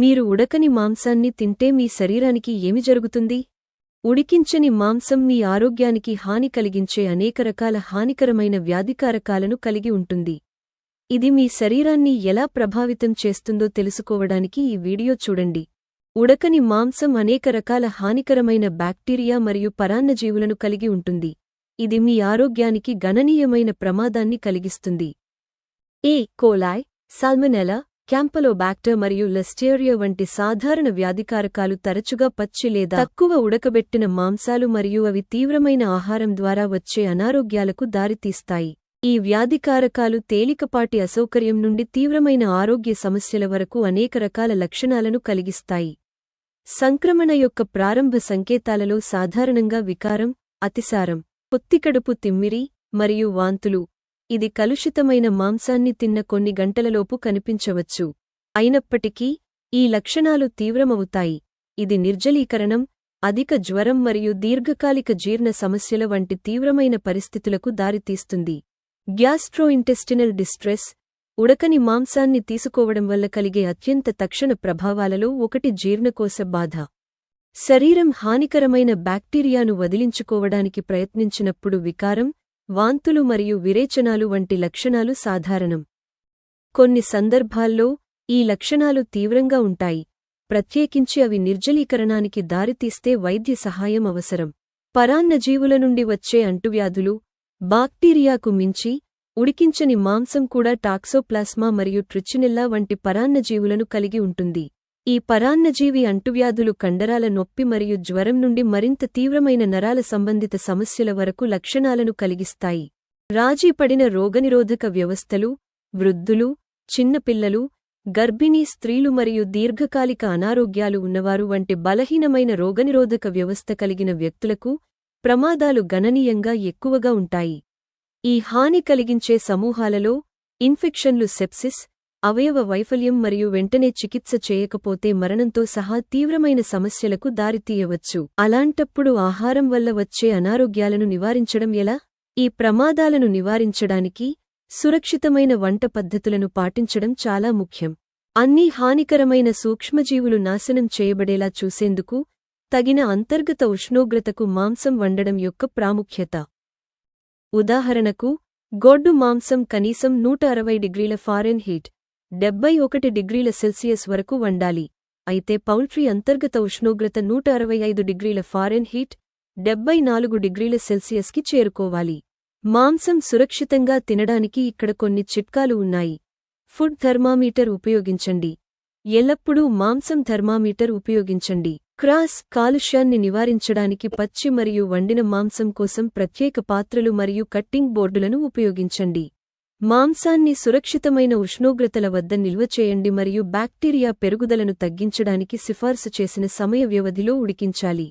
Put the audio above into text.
మీరు ఉడకని మాంసాన్ని తింటే మీ శరీరానికి ఏమి జరుగుతుంది? ఉడికించని మాంసం మీ ఆరోగ్యానికి హాని కలిగించే అనేక రకాల హానికరమైన వ్యాధికారకాలను కలిగి ఉంటుంది. ఇది మీ శరీరాన్ని ఎలా ప్రభావితం చేస్తుందో తెలుసుకోవడానికి ఈ వీడియో చూడండి. ఉడకని మాంసం అనేక రకాల హానికరమైన బ్యాక్టీరియా మరియు పరాన్నజీవులను కలిగి ఉంటుంది. ఇది మీ ఆరోగ్యానికి గణనీయమైన ప్రమాదాన్ని కలిగిస్తుంది. ఏ. కోలాయ్ సాల్మనెలా క్యాంపలోబాక్టర్ మరియు లెస్టేరియా వంటి సాధారణ వ్యాధికారకాలు తరచుగా పచ్చి లేదా తక్కువ ఉడకబెట్టిన మాంసాలు మరియు అవి తీవ్రమైన ఆహారం ద్వారా వచ్చే అనారోగ్యాలకు దారితీస్తాయి. ఈ వ్యాధికారకాలు తేలికపాటి అసౌకర్యం నుండి తీవ్రమైన ఆరోగ్య సమస్యల వరకు అనేక రకాల లక్షణాలను కలిగిస్తాయి. సంక్రమణ యొక్క ప్రారంభ సంకేతాలలో సాధారణంగా వికారం అతిసారం పొత్తికడుపు తిమ్మిరి మరియు వాంతులు ఇది కలుషితమైన మాంసాన్ని తిన్న కొన్ని గంటలలోపు కనిపించవచ్చు. అయినప్పటికీ ఈ లక్షణాలు తీవ్రమవుతాయి. ఇది నిర్జలీకరణం అధిక జ్వరం మరియు దీర్ఘకాలిక జీర్ణ సమస్యల వంటి తీవ్రమైన పరిస్థితులకు దారితీస్తుంది. గ్యాస్ట్రోఇంటెస్టినల్ డిస్ట్రెస్ ఉడకని మాంసాన్ని తీసుకోవడం వల్ల కలిగే అత్యంత తక్షణ ప్రభావాలలో ఒకటి జీర్ణకోశ బాధ. శరీరం హానికరమైన బ్యాక్టీరియాను వదిలించుకోవడానికి ప్రయత్నించినప్పుడు వికారం వాంతులు మరియు విరేచనాలు వంటి లక్షణాలు సాధారణం. కొన్ని సందర్భాల్లో ఈ లక్షణాలు తీవ్రంగా ఉంటాయి. ప్రత్యేకించి అవి నిర్జలీకరణానికి దారితీస్తే వైద్య సహాయం అవసరం. పరాన్నజీవుల నుండి వచ్చే అంటువ్యాధులు బాక్టీరియాకు మించి ఉడికించని మాంసం కూడా టాక్సోప్లాస్మా మరియు ట్రిచినెల్లా వంటి పరాన్నజీవులను కలిగి ఉంటుంది. ఈ పరాన్నజీవి అంటువ్యాధులు కండరాల నొప్పి మరియు జ్వరం నుండి మరింత తీవ్రమైన నరాల సంబంధిత సమస్యల వరకు లక్షణాలను కలిగిస్తాయి. రాజీపడిన రోగనిరోధక వ్యవస్థలు వృద్ధులు చిన్నపిల్లలు గర్భిణీ స్త్రీలు మరియు దీర్ఘకాలిక అనారోగ్యాలు ఉన్నవారు వంటి బలహీనమైన రోగనిరోధక వ్యవస్థ కలిగిన వ్యక్తులకు ప్రమాదాలు గణనీయంగా ఎక్కువగా ఉంటాయి. ఈ హాని కలిగించే సమూహాలలో ఇన్ఫెక్షన్లు సెప్సిస్ అవయవ వైఫల్యం మరియు వెంటనే చికిత్స చేయకపోతే మరణంతో సహా తీవ్రమైన సమస్యలకు దారితీయవచ్చు. అలాంటప్పుడు ఆహారం వల్ల వచ్చే అనారోగ్యాలను నివారించడం ఎలా? ఈ ప్రమాదాలను నివారించడానికి సురక్షితమైన వంట పద్ధతులను పాటించడం చాలా ముఖ్యం. అన్ని హానికరమైన సూక్ష్మజీవులు నాశనం చేయబడేలా చూసేందుకు తగిన అంతర్గత ఉష్ణోగ్రతకు మాంసం వండడం యొక్క ప్రాముఖ్యత. ఉదాహరణకు గొడ్డు మాంసం కనీసం నూట అరవై డిగ్రీల ఫారెన్ హీట్ డెబ్బై ఒకటి డిగ్రీల సెల్సియస్ వరకు వండాలి. అయితే పౌల్ట్రీ అంతర్గత ఉష్ణోగ్రత నూట అరవై ఐదు డిగ్రీల ఫారెన్ హీట్ డెబ్బై నాలుగు డిగ్రీల సెల్సియస్కి చేరుకోవాలి. మాంసం సురక్షితంగా తినడానికి ఇక్కడ కొన్ని చిట్కాలు ఉన్నాయి. ఫుడ్ థర్మామీటర్ ఉపయోగించండి. ఎల్లప్పుడూ మాంసం థర్మామీటర్ ఉపయోగించండి. క్రాస్ కాలుష్యాన్ని నివారించడానికి పచ్చి మరియు వండిన మాంసం కోసం ప్రత్యేక పాత్రలు మరియు కట్టింగ్ బోర్డులను ఉపయోగించండి. మాంసాన్ని సురక్షితమైన ఉష్ణోగ్రతల వద్ద నిల్వ చేయండి మరియు బ్యాక్టీరియా పెరుగుదలను తగ్గించడానికి సిఫార్సు చేసిన సమయ వ్యవధిలో ఉడికించాలి.